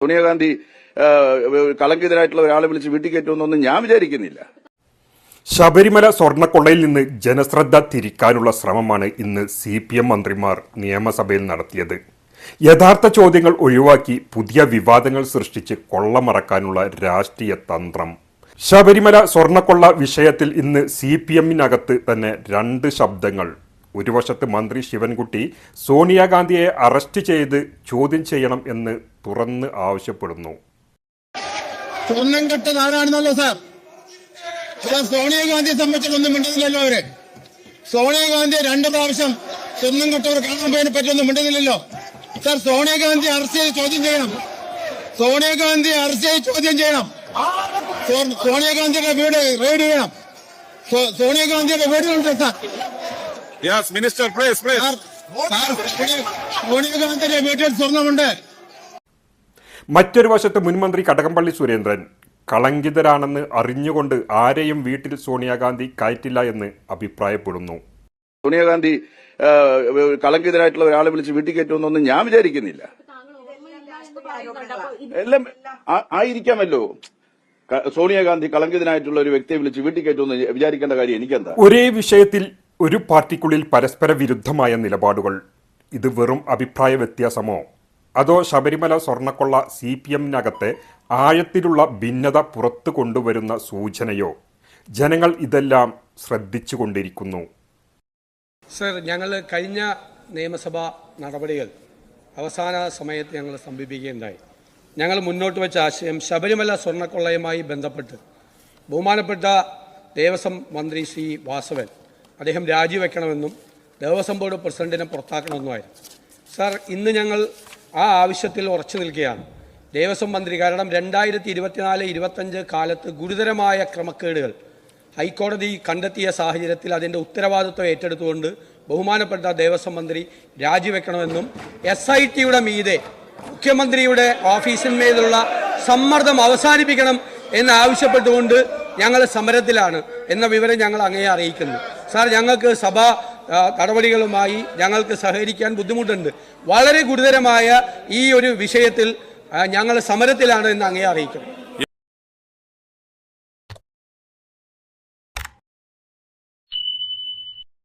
സോണിയാഗാന്ധി കളങ്കിതരായിട്ടുള്ള ഒരാളെ വിളിച്ച് വീട്ടിൽ കയറ്റുമെന്നൊന്നും ഞാൻ വിചാരിക്കുന്നില്ല. ശബരിമല സ്വർണക്കൊള്ളയിൽ നിന്ന് ജനശ്രദ്ധ തിരിക്കാനുള്ള ശ്രമമാണ് ഇന്ന് സി പി എം മന്ത്രിമാർ നിയമസഭയിൽ നടത്തിയത്. യഥാർത്ഥ ചോദ്യങ്ങൾ ഒഴിവാക്കി പുതിയ വിവാദങ്ങൾ സൃഷ്ടിച്ച് കൊള്ളമറക്കാനുള്ള രാഷ്ട്രീയ തന്ത്രം. ശബരിമല സ്വർണക്കൊള്ള വിഷയത്തിൽ ഇന്ന് സി പി എമ്മിനകത്ത് തന്നെ രണ്ട് ശബ്ദങ്ങൾ. ഒരു വശത്ത് മന്ത്രി ശിവൻകുട്ടി സോണിയാഗാന്ധിയെ അറസ്റ്റ് ചെയ്ത് ചോദ്യം ചെയ്യണം എന്ന് തുറന്ന് ആവശ്യപ്പെടുന്നു. സ്വർണം കെട്ടത് ആരാണെന്നല്ലോ സാർ? സോണിയാഗാന്ധിയെ സംബന്ധിച്ചൊന്നും മിണ്ടുന്നില്ലല്ലോ അവർ. സോണിയാഗാന്ധിയെ രണ്ട് പ്രാവശ്യം സ്വർണം കെട്ടവർ കാണാൻ പോയതിനെ പറ്റിയൊന്നും മിണ്ടുന്നില്ലല്ലോ. സാർ സോണിയാഗാന്ധി അറസ്റ്റ് ചെയ്ത് ചോദ്യം ചെയ്യണം. സോണിയാഗാന്ധി അറസ്റ്റ് ചെയ്ത് ചോദ്യം ചെയ്യണം. സോണിയാഗാന്ധിയുടെ വീട് റെയ്ഡ് ചെയ്യണം. സോണിയാഗാന്ധിയുടെ വീടുകളുണ്ട് sir. Yes, minister please please വീട്ടിൽ സ്വർണമുണ്ട്. മറ്റൊരു വശത്ത് മുൻമന്ത്രി കടകംപള്ളി സുരേന്ദ്രൻ കളങ്കിതരാണെന്ന് അറിഞ്ഞുകൊണ്ട് ആരെയും വീട്ടിൽ സോണിയാഗാന്ധി കയറ്റില്ല എന്ന് അഭിപ്രായപ്പെടുന്നു. സോണിയാഗാന്ധി കളങ്കിതരായിട്ടുള്ള ഒരാളെ വിളിച്ച് വീട്ടിൽ കയറ്റുമെന്നൊന്നും ഞാൻ വിചാരിക്കുന്നില്ല. എല്ലാം ആയിരിക്കാമല്ലോ. സോണിയാഗാന്ധി കളങ്കിതനായിട്ടുള്ള ഒരു വ്യക്തിയെ വിളിച്ച് വീട്ടിൽ കയറ്റുമെന്ന് വിചാരിക്കേണ്ട കാര്യം എനിക്കെന്താ? ഒരേ വിഷയത്തിൽ ഒരു പാർട്ടിക്കുള്ളിൽ പരസ്പര വിരുദ്ധമായ നിലപാടുകൾ. ഇത് വെറും അഭിപ്രായ വ്യത്യാസമോ? അതോ ശബരിമല സ്വർണക്കൊള്ള സി പി എമ്മിനകത്തെ ആഴത്തിലുള്ള ഭിന്നത പുറത്തു കൊണ്ടുവരുന്ന സൂചനയോ? ജനങ്ങൾ ഇതെല്ലാം ശ്രദ്ധിച്ചു കൊണ്ടിരിക്കുന്നു സർ ഞങ്ങൾ കഴിഞ്ഞ നിയമസഭാ നടപടികൾ അവസാന സമയത്ത് ഞങ്ങൾ സമീപിക്കുകയുണ്ടായി. ഞങ്ങൾ മുന്നോട്ട് വെച്ച ആശയം ശബരിമല സ്വർണക്കൊള്ളയുമായി ബന്ധപ്പെട്ട് ബഹുമാനപ്പെട്ട ദേവസ്വം മന്ത്രി ശ്രീ വാസവൻ അദ്ദേഹം രാജിവെക്കണമെന്നും ദേവസ്വം ബോർഡ് പ്രസിഡന്റിനെ പുറത്താക്കണമെന്നുമായിരുന്നു. സാർ ഇന്ന് ഞങ്ങൾ ആ ആവശ്യത്തിൽ ഉറച്ചു നിൽക്കുകയാണ്. ദേവസ്വം മന്ത്രി കാരണം രണ്ടായിരത്തി ഇരുപത്തിനാല് ഇരുപത്തഞ്ച് കാലത്ത് ഗുരുതരമായ ക്രമക്കേടുകൾ. ഹൈക്കോടതി കണ്ടെത്തിയ സാഹചര്യത്തിൽ അതിന്റെ ഉത്തരവാദിത്വം ഏറ്റെടുത്തുകൊണ്ട് ബഹുമാനപ്പെട്ട ദേവസ്വം മന്ത്രി രാജിവെക്കണമെന്നും എസ് ഐ ടിയുടെ മീതെ മുഖ്യമന്ത്രിയുടെ ഓഫീസിന്മേലുള്ള സമ്മർദ്ദം അവസാനിപ്പിക്കണം എന്നാവശ്യപ്പെട്ടുകൊണ്ട് ഞങ്ങൾ സമരത്തിലാണ് എന്ന വിവരം ഞങ്ങൾ അങ്ങയെ അറിയിക്കുന്നു. സാർ ഞങ്ങൾക്ക് സഭ നടപടികളുമായി ഞങ്ങൾക്ക് സഹകരിക്കാൻ ബുദ്ധിമുട്ടുണ്ട്. വളരെ ഗുരുതരമായ ഈ ഒരു വിഷയത്തിൽ ഞങ്ങൾ സമരത്തിലാണ് എന്ന് അങ്ങേ അറിയിക്കുന്നു.